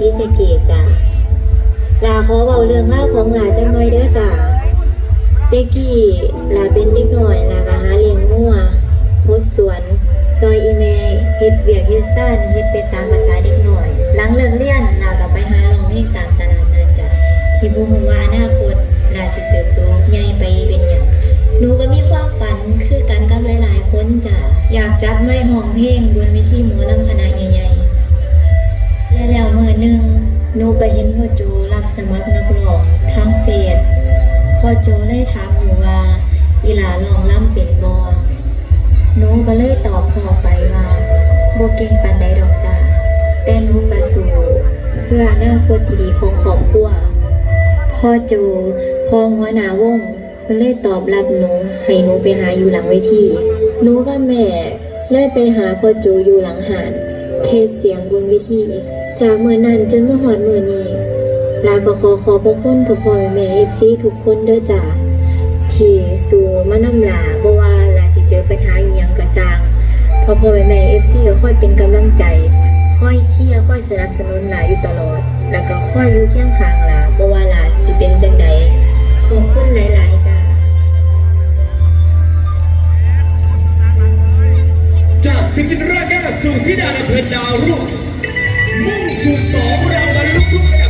ศรีสะเกษจ้าลาขอเบาเรื่องเล่าของลาจังหน่อยเด้อจ้าเด็กกี้ลาเป็นเด็กหน่อยลาก็หาเลี้ยงงัวหดสวน ซอยอีเมเฮ็ดเบียกเฮ็ดซ่านเฮ็ดไปตามภาษาเด็กหน่อย หลังเลิกเรียนลาก็ไปหาร้องเพลงตามตลาดนัดจ้ะที่บ่ฮู้ว่าอนาคตลาสิเติบโตใหญ่ไปเป็นหยังหนูก็มีความฝันคือกันกับหลายๆคนจ้ะอยากจับไม้ห้องเพลงบนเวทีหมอลำคณะใหญ่ๆ หนึ่งหนูก็เห็นพ่อโจรับสมัครนักร้องทางเฟซพ่อโจเลยถามหนูว่าอีหลาลองล่ำเป็นบอหนูก็เลยตอบพ่อไปว่าโบเก่งปานใดดอกจ้าแต่หนูก็สู้เพื่ออนาคตที่ดีของครอบครัวพ่อโจพ่อหัวหน้าวงเพิ่นเลยตอบรับหนูให้หนูไปหาอยู่หลังเวทีหนูกับแม่เลยไปหาพ่อโจอยู่หลังหานเทศเสียงบนเวที จากเมื่อนั้นจนมาหอดมื่อนี้ลาก็ขอขอบพระคุณพ่อพ่อแม่เอฟซีทุกคนเด้อจ้าที่สู่มานำลาบ่ว่าลาสิเจอปัญหาอีหยังก็สร้างพอพ่อแม่แม่เอฟซีก็ค่อยเป็นกำลังใจ ค่อยเชียร์ค่อยสนับสนุนลาอยู่ตลอด แล้วก็ค่อยอยู่เคียงข้างลาบ่ว่าลาสิเป็นจังใดขอบคุณหลาย ๆ จ้าจากศิลปินแรกแก่สู่ที่ดาวอำเภอดาวรุ่ง มุ่งสู่สองรางวัลลูกทุ่งระดับ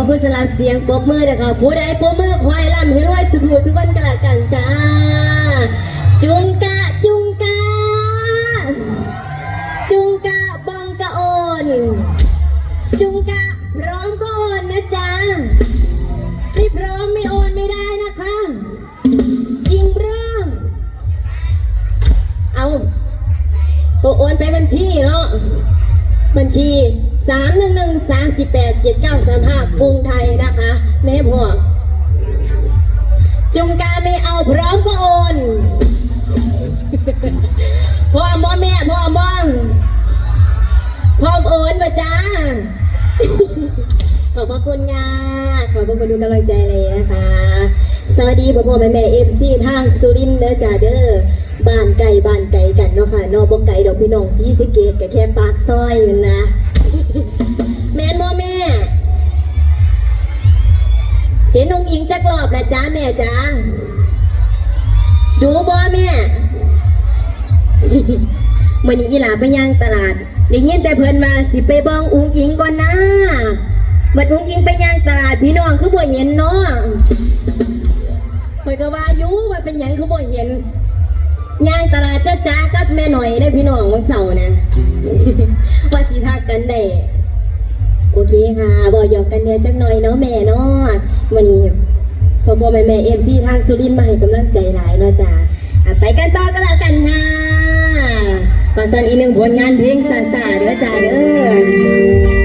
อบพระคุณสำหรับเสียงปรบมือนะคะผู้ใดปรบมือคอยล่ำให้รวยสุขหูสุขวันกันละกันจ้า 3 1 1 3 8 7 9 3 5กรุงไทยนะคะแม่พ่อจงการไม่เอาพร้อมก็โอนพร้อมบ่แม่พร้อมบ่พร้อมโอนมาจ้าขอบพระคุณงาขอบพระคุณทุกำลังใจเลยนะคะ สวัสดีพ่อพ่อแม่แม่เอฟซีทางสุรินเด้อจ้าเด้อบ้านไก่บ้านไก่กันเนาะค่ะนอกบ่ไก่ดอกพี่น้องสีสเกตกับแค่ปากซอยอยู่นะ ห็นองค์อิงจักรอบแล้วจ้าแม่จ้าดูบ่แม่มื่อนี้อีหลาไปย่างตลาดได้ยินแต่เพิ่นว่าสิไปบองอุ้งอิงก่อนนะบัดอุ้งอิงไปย่างตลาดพี่น้องคือบ่เห็นเนาะข่อยก็ว่าอยู่ว่าเป็นหยังคือบ่เห็นย่างตลาดจ้าจ้ากับแม่หน่อยได้พี่น้องวันเสาร์นะว่าสิทักกันได้ โอเคค่ะบอกหยอกกันเนี่ยจักหน่อยเนาะแม่เนาะวันนี้พ่อพ่อแม่แม่เอฟซีทางสุรินทร์มาให้กำลังใจหลายเนาะจ้าไปกันต่อกันแล้วกันค่ะก่อนตอนอีกหนึ่งผลงานเพลงสาสาเด้อจ้าเด้อ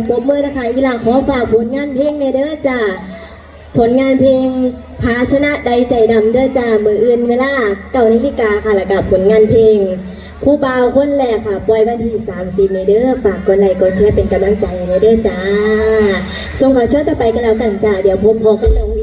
งปรบมือนะคะอีหลาขอฝากผลงานเพลงเนเด้อจ้าผลงานเพลงภาชนะใดใจดำเด้อจ้ามืออื่นเวลาเก่านาฬิกาค่ะแล้วกับผลงานเพลง ผู้บ่าวคนแรกค่ะปล่อยวันที่30เนเด้อฝากกดไลค์กดแชร์เป็นกำลังใจเนเด้อจ้าส่งขอเชิญต่อไปกันแล้วกันจ้าเดี๋ยวพบพอกันตรง